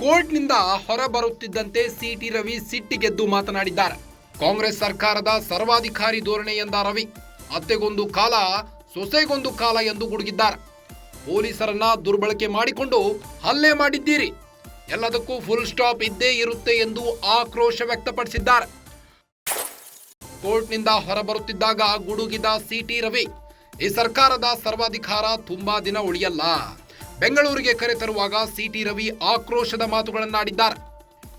ಕೋರ್ಟ್ನಿಂದ ಹೊರಬರುತ್ತಿದ್ದಂತೆ ಸಿಟಿ ರವಿ ಸಿಟ್ಟಿಗೆದ್ದು ಮಾತನಾಡಿದ್ದಾರೆ. ಕಾಂಗ್ರೆಸ್ ಸರ್ಕಾರದ ಸರ್ವಾಧಿಕಾರಿ ಧೋರಣೆ ಎಂದ ರವಿ ಅತ್ತೆಗೊಂದು ಕಾಲ, ಸೊಸೆಗೊಂದು ಕಾಲ ಎಂದು ಗುಡುಗಿದ್ದಾರೆ. ಪೊಲೀಸರನ್ನ ದುರ್ಬಳಕೆ ಮಾಡಿಕೊಂಡು ಹಲ್ಲೆ ಮಾಡಿದ್ದೀರಿ. ಎಲ್ಲದಕ್ಕೂ ಫುಲ್ ಸ್ಟಾಪ್ ಇದ್ದೇ ಇರುತ್ತೆ ಎಂದು ಆಕ್ರೋಶ ವ್ಯಕ್ತಪಡಿಸಿದ್ದಾರೆ. ಕೋರ್ಟ್ನಿಂದ ಹೊರಬರುತ್ತಿದ್ದಾಗ ಗುಡುಗಿದ ಸಿಟಿ ರವಿ, ಈ ಸರ್ಕಾರದ ಸರ್ವಾಧಿಕಾರ ತುಂಬಾ ದಿನ ಉಳಿಯಲ್ಲ. ಬೆಂಗಳೂರಿಗೆ ಕರೆತರುವಾಗ ಸಿಟಿ ರವಿ ಆಕ್ರೋಶದ ಮಾತುಗಳನ್ನಾಡಿದ್ದಾರೆ.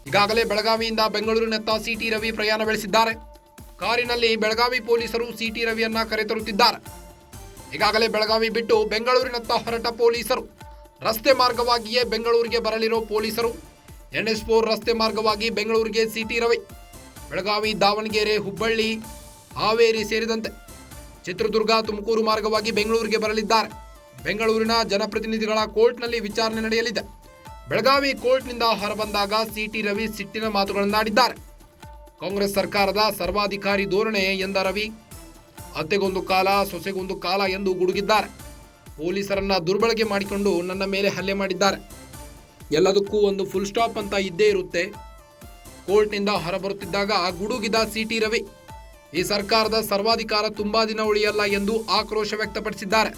ಈಗಾಗಲೇ ಬೆಳಗಾವಿಯಿಂದ ಬೆಂಗಳೂರಿನತ್ತ ಸಿಟಿ ರವಿ ಪ್ರಯಾಣ ಬೆಳೆಸಿದ್ದಾರೆ. ಕಾರಿನಲ್ಲಿ ಬೆಳಗಾವಿ ಪೊಲೀಸರು ಸಿಟಿ ರವಿಯನ್ನ ಕರೆತರುತ್ತಿದ್ದಾರೆ ಈಗಾಗಲೇ ಬೆಳಗಾವಿ ಬಿಟ್ಟು ಬೆಂಗಳೂರಿನತ್ತ ಹೊರಟ ಪೊಲೀಸರು. ರಸ್ತೆ ಮಾರ್ಗವಾಗಿಯೇ ಬೆಂಗಳೂರಿಗೆ ಬರಲಿರೋ ಪೊಲೀಸರು. ಎನ್ಎಸ್ ಫೋರ್ ರಸ್ತೆ ಮಾರ್ಗವಾಗಿ ಬೆಂಗಳೂರಿಗೆ ಸಿಟಿ ರವಿ. ಬೆಳಗಾವಿ ದಾವಣಗೆರೆ, ಹುಬ್ಬಳ್ಳಿ, ಹಾವೇರಿ ಸೇರಿದಂತೆ ಚಿತ್ರದುರ್ಗ, ತುಮಕೂರು ಮಾರ್ಗವಾಗಿ ಬೆಂಗಳೂರಿಗೆ ಬರಲಿದ್ದಾರೆ. ಬೆಂಗಳೂರಿನ ಜನಪ್ರತಿನಿಧಿಗಳ ಕೋರ್ಟ್ನಲ್ಲಿ ವಿಚಾರಣೆ ನಡೆಯಲಿದೆ. ಬೆಳಗಾವಿ ಕೋರ್ಟ್ನಿಂದ ಹೊರಬಂದಾಗ ಸಿಟಿ ರವಿ ಸಿಟ್ಟಿನ ಮಾತುಗಳನ್ನಾಡಿದ್ದಾರೆ. ಕಾಂಗ್ರೆಸ್ ಸರ್ಕಾರದ ಸರ್ವಾಧಿಕಾರಿ ಧೋರಣೆ ಎಂದ ರವಿ, ಅತ್ತೆಗೊಂದು ಕಾಲ, ಸೊಸೆಗೊಂದು ಕಾಲ ಎಂದು ಗುಡುಗಿದ್ದಾರೆ. ಪೊಲೀಸರನ್ನ ದುರ್ಬಳಕೆ ಮಾಡಿಕೊಂಡು ನನ್ನ ಮೇಲೆ ಹಲ್ಲೆ ಮಾಡಿದ್ದಾರೆ. ಎಲ್ಲದಕ್ಕೂ ಒಂದು ಫುಲ್ ಸ್ಟಾಪ್ ಅಂತ ಇದ್ದೇ ಇರುತ್ತೆ. ಕೋರ್ಟ್ನಿಂದ ಹೊರಬರುತ್ತಿದ್ದಾಗ ಗುಡುಗಿದ ಸಿಟಿ ರವಿ, ಈ ಸರ್ಕಾರದ ಸರ್ವಾಧಿಕಾರ ತುಂಬಾ ದಿನ ಉಳಿಯಲ್ಲ ಎಂದು ಆಕ್ರೋಶ ವ್ಯಕ್ತಪಡಿಸಿದ್ದಾರೆ.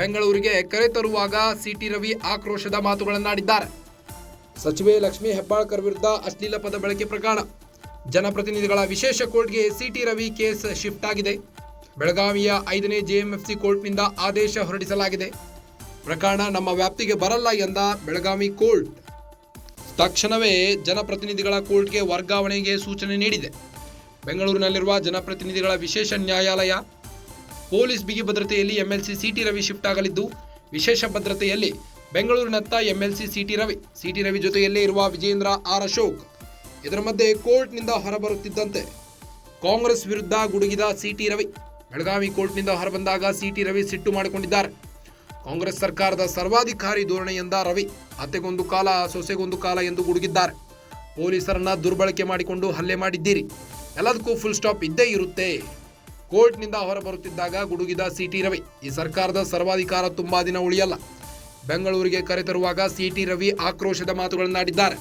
ಬೆಂಗಳೂರಿಗೆ ಕರೆತರುವಾಗ ಸಿಟಿ ರವಿ ಆಕ್ರೋಶದ ಮಾತುಗಳನ್ನಾಡಿದ್ದಾರೆ. ಸಚಿವೆ ಲಕ್ಷ್ಮೀ ಹೆಬ್ಬಾಳ್ಕರ್ ವಿರುದ್ಧ ಅಶ್ಲೀಲ ಪದ ಬಳಕೆ ಪ್ರಕರಣ. ಜನಪ್ರತಿನಿಧಿಗಳ ವಿಶೇಷ ಕೋರ್ಟ್ಗೆ ಸಿಟಿ ರವಿ ಕೇಸ್ ಶಿಫ್ಟ್ ಆಗಿದೆ. ಬೆಳಗಾವಿಯ ಐದನೇ ಜೆಎಂಎಫ್ಸಿ ಕೋರ್ಟ್ನಿಂದ ಆದೇಶ ಹೊರಡಿಸಲಾಗಿದೆ. ಪ್ರಕರಣ ನಮ್ಮ ವ್ಯಾಪ್ತಿಗೆ ಬರಲ್ಲ ಎಂದ ಬೆಳಗಾವಿ ಕೋರ್ಟ್. ತಕ್ಷಣವೇ ಜನಪ್ರತಿನಿಧಿಗಳ ಕೋರ್ಟ್ಗೆ ವರ್ಗಾವಣೆಗೆ ಸೂಚನೆ ನೀಡಿದೆ. ಬೆಂಗಳೂರಿನಲ್ಲಿರುವ ಜನಪ್ರತಿನಿಧಿಗಳ ವಿಶೇಷ ನ್ಯಾಯಾಲಯ ಪೊಲೀಸ್ ಬಿಗಿ ಭದ್ರತೆಯಲ್ಲಿ MLC C T Ravi shift ಆಗಲಿದ್ದು, ವಿಶೇಷ ಭದ್ರತೆಯಲ್ಲಿ ಬೆಂಗಳೂರಿನತ್ತ MLC city Ravi city Ravi ಜೊತೆಯಲ್ಲೇ ಇರುವ ವಿಜೇಂದ್ರ ಆರ್ ಅಶೋಕ್. ಇದರ ಮಧ್ಯೆ ಕೋರ್ಟ್ನಿಂದ ಹೊರಬರುತ್ತಿದ್ದಂತೆ ಕಾಂಗ್ರೆಸ್ ವಿರುದ್ಧ ಗುಡುಗಿದ ಸಿಟಿ ರವಿ. ಬೆಳಗಾವಿ ಕೋರ್ಟ್ನಿಂದ ಹೊರಬಂದಾಗ ಸಿಟಿ ರವಿ ಸಿಟ್ಟು ಮಾಡಿಕೊಂಡಿದ್ದಾರೆ. ಕಾಂಗ್ರೆಸ್ ಸರ್ಕಾರದ ಸರ್ವಾಧಿಕಾರಿ ಧೋರಣೆ ಎಂದ ರವಿ ಅತ್ತೆಗೊಂದು ಕಾಲ, ಸೊಸೆಗೊಂದು ಕಾಲ ಎಂದು ಗುಡುಗಿದ್ದಾರೆ. ಪೊಲೀಸರನ್ನ ದುರ್ಬಳಕೆ ಮಾಡಿಕೊಂಡು ಹಲ್ಲೆ ಮಾಡಿದ್ದೀರಿ. ಎಲ್ಲದಕ್ಕೂ ಫುಲ್ ಸ್ಟಾಪ್ ಇದ್ದೇ ಇರುತ್ತೆ. ಕೋರ್ಟ್ನಿಂದ ಹೊರಬರುತ್ತಿದ್ದಾಗ ಗುಡುಗಿದ ಸಿಟಿ ರವಿ ಈ ಸರ್ಕಾರದ ಸರ್ವಾಧಿಕಾರ ತುಂಬಾ ದಿನ ಉಳಿಯಲ್ಲ ಬೆಂಗಳೂರಿಗೆ ಕರೆತರುವಾಗ ಸಿಟಿ ರವಿ ಆಕ್ರೋಶದ ಮಾತುಗಳನ್ನಾಡಿದ್ದಾರೆ